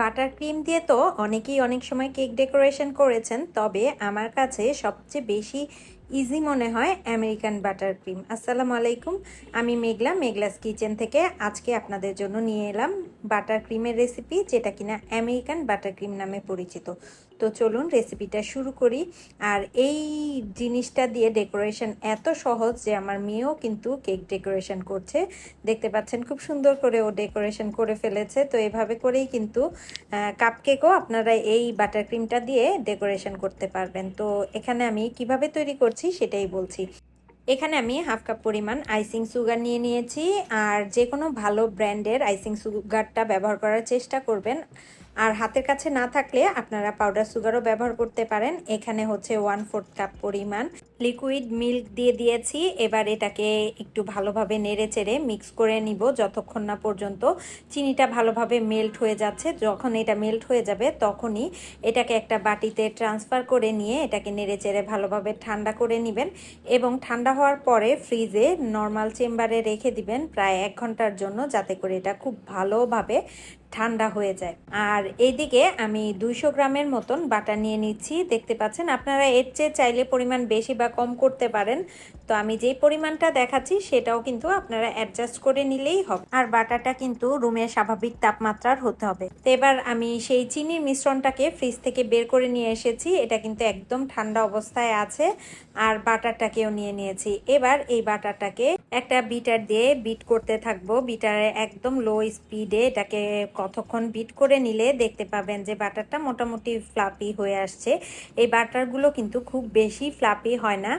Butter cream দিয়ে তো অনেকেই অনেক সময় কেক ডেকোরেশন করেছেন, তবে আমার কাছে সবচেয়ে বেশি ইজি মনে হয় আমেরিকান বাটার ক্রিম। আসসালামু আলাইকুম, আমি মেঘলা, মেঘলাস কিচেন থেকে আজকে আপনাদের জন্য নিয়ে এলাম বাটার ক্রিমের রেসিপি যেটা কিনা আমেরিকান বাটার ক্রিম নামে পরিচিত। তো চলুন রেসিপিটা শুরু করি। আর এই জিনিসটা দিয়ে ডেকোরেশন এত সহজ যে আমার মেয়েও কিন্তু কেক ডেকোরেশন করছে। দেখতে পাচ্ছেন খুব সুন্দর করে ও ডেকোরেশন করে ফেলেছে। তো এভাবে করেই কিন্তু কাপ কেকও আপনারা এই বাটার ক্রিমটা দিয়ে ডেকোরেশন করতে পারবেন। তো এখানে আমি কীভাবে তৈরি করছি সেটাই বলছি। এখানে আমি হাফ কাপ পরিমাণ আইসিং সুগার নিয়ে নিয়েছি। আর যে কোনো ভালো ব্র্যান্ডের আইসিং সুগারটা ব্যবহার করার চেষ্টা করবেন। আর হাতের কাছে না থাকলে আপনারা পাউডার সুগারও ব্যবহার করতে পারেন। এখানে হচ্ছে ওয়ান ফোর্থ কাপ পরিমাণ লিকুইড মিল্ক দিয়ে দিয়েছি। এবার এটাকে একটু ভালোভাবে নেড়ে চেড়ে মিক্স করে নিব যতক্ষণ না পর্যন্ত চিনিটা ভালোভাবে মেল্ট হয়ে যাচ্ছে। যখন এটা মেল্ট হয়ে যাবে তখনই এটাকে একটা বাটিতে ট্রান্সফার করে নিয়ে এটাকে নেড়ে চেড়ে ভালোভাবে ঠান্ডা করে নেবেন এবং ঠান্ডা হওয়ার পরে ফ্রিজে নর্মাল চেম্বারে রেখে দিবেন প্রায় এক ঘণ্টার জন্য যাতে করে এটা খুব ভালোভাবে ঠান্ডা হয়ে যায়। আর এইদিকে আমি দুইশো গ্রামের মতন বাটার নিয়ে নিচ্ছি। দেখতে পাচ্ছেন, আপনারা এর চেয়ে চাইলে পরিমাণ বেশি বা কম করতে পারেন। তো আমি যেই পরিমাণটা দেখাচ্ছি, সেটাও কিন্তু আপনারা অ্যাডজাস্ট করে নিলেই হবে। আর বাটারটা কিন্তু রুমের স্বাভাবিক তাপমাত্রার হতে হবে। তো এবার আমি সেই চিনির মিশ্রণটাকে ফ্রিজ থেকে বের করে নিয়ে এসেছি। এটা কিন্তু একদম ঠান্ডা অবস্থায় আছে। আর বাটারটাকেও নিয়ে নিয়েছি। এবার এই বাটারটাকে একটা বিটার দিয়ে বিট করতে থাকব। বিটারে একদম লো স্পিডে এটাকে কতক্ষণ বিট করে নিলে দেখতে পাবেন যে বাটারটা মোটামুটি ফ্লাপি হয়ে আসছে। এই বাটারগুলো কিন্তু খুব বেশি ফ্লাপি হয় না।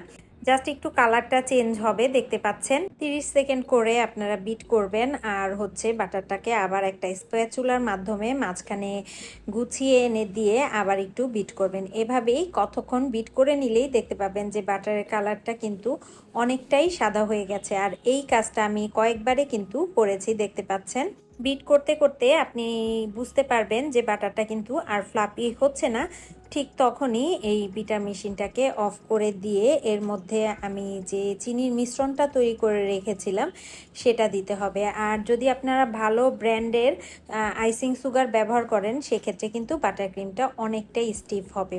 জাস্ট একটু কালারটা চেঞ্জ হবে, দেখতে পাচ্ছেন? 30 সেকেন্ড করে আপনারা বিট করবেন আর হচ্ছে বাটারটাকে আবার একটা স্প্যাচুলার মাধ্যমে মাঝখানে গুছিয়ে এনে দিয়ে আবার একটু বিট করবেন। এভাবেই কতক্ষণ বিট করে নিলেই দেখতে পাবেন যে বাটারের কালারটা কিন্তু অনেকটাই সাদা হয়ে গেছে। আর এই কাজটা আমি কয়েকবারে কিন্তু করেছি, দেখতে পাচ্ছেন? বিট করতে করতে আপনি বুঝতে পারবেন যে বাটারটা কিন্তু আর ফ্লাপি হচ্ছে না। ঠিক তখনই এই বিটার মেশিনটাকে অফ করে দিয়ে এর মধ্যে আমি যে চিনির মিশ্রণটা তৈরি করে রেখেছিলাম, সেটা দিতে হবে। আর যদি আপনারা ভালো ব্র্যান্ডের আইসিং সুগার ব্যবহার করেন, সেক্ষেত্রে কিন্তু বাটার ক্রিমটা অনেকটাই স্টিফ হবে।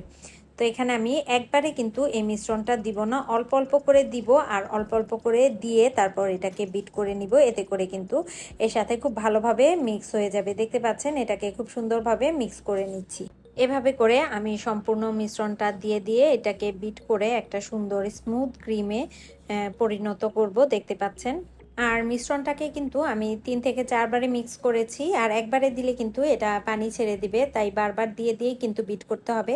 তো এখানে আমি একবারে কিন্তু এই মিশ্রণটা দিব না। অল্প অল্প করে দিব আর অল্প অল্প করে দিয়ে তারপর এটাকে বিট করে নিব। এতে করে কিন্তু এর সাথে খুব ভালোভাবে মিক্স হয়ে যাবে। দেখতে পাচ্ছেন, এটাকে খুব সুন্দরভাবে মিক্স করে নিচ্ছি। এভাবে করে আমি সম্পূর্ণ মিশ্রণটা দিয়ে দিয়ে এটাকে বিট করে একটা সুন্দর স্মুথ ক্রিমে পরিণত করব। দেখতে পাচ্ছেন? আর মিশ্রণটাকে কিন্তু আমি তিন থেকে চারবারে মিক্স করেছি। আর একবারে দিলে কিন্তু এটা পানি ছেড়ে দিবে, তাই বারবার দিয়ে দিয়ে কিন্তু বিট করতে হবে।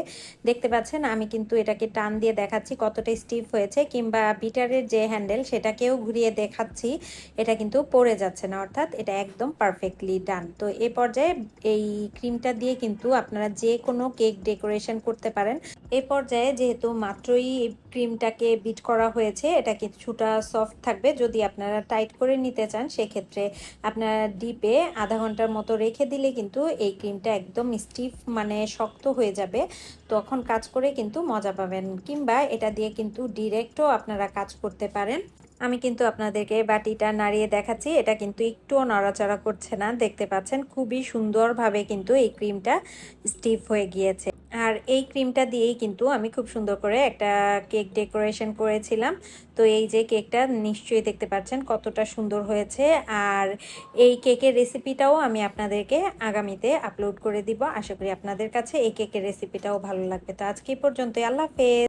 দেখতে পাচ্ছেন, আমি কিন্তু এটাকে টান দিয়ে দেখাচ্ছি কতটা স্টিফ হয়েছে, কিংবা বিটারের যে হ্যান্ডেল সেটাকেও ঘুরিয়ে দেখাচ্ছি, এটা কিন্তু পড়ে যাচ্ছে না, অর্থাৎ এটা একদম পারফেক্টলি ডান তো এ পর্যায়ে এই ক্রিমটা দিয়ে কিন্তু আপনারা যে কোনো কেক ডেকোরেশন করতে পারেন। এ পর্যায়ে যেহেতু মাত্রই ক্রিমটাকে বিট করা হয়েছে, এটা কিছুটা সফট থাকবে। যদি আপনারা টাইট করে নিতে চান, সেক্ষেত্রে আপনারা ডিপে আধা ঘণ্টার মতো রেখে দিলে কিন্তু এই ক্রিমটা একদম স্টিফ মানে শক্ত হয়ে যাবে। তখন কাজ করে কিন্তু মজা পাবেন কিংবা এটা দিয়ে কিন্তু ডিরেক্টও আপনারা কাজ করতে পারেন। আমি কিন্তু আপনাদেরকে বাটিটা নাড়িয়ে দেখাচ্ছি, এটা কিন্তু একটুও নড়াচড়া করছে না। দেখতে পাচ্ছেন খুবই সুন্দরভাবে কিন্তু এই ক্রিমটা স্টিফ হয়ে গিয়েছে। আর এই ক্রিমটা দিয়েই কিন্তু আমি খুব সুন্দর করে একটা কেক ডেকোরেশন করেছিলাম। তো এই যে কেকটা নিশ্চয়ই দেখতে পাচ্ছেন কতটা সুন্দর হয়েছে। আর এই কেকের রেসিপিটাও আমি আপনাদেরকে আগামীতে আপলোড করে দিব। আশা করি আপনাদের কাছে এই কেকের রেসিপিটাও ভালো লাগবে। তো আজকে পর্যন্ত আল্লাহ হাফেজ।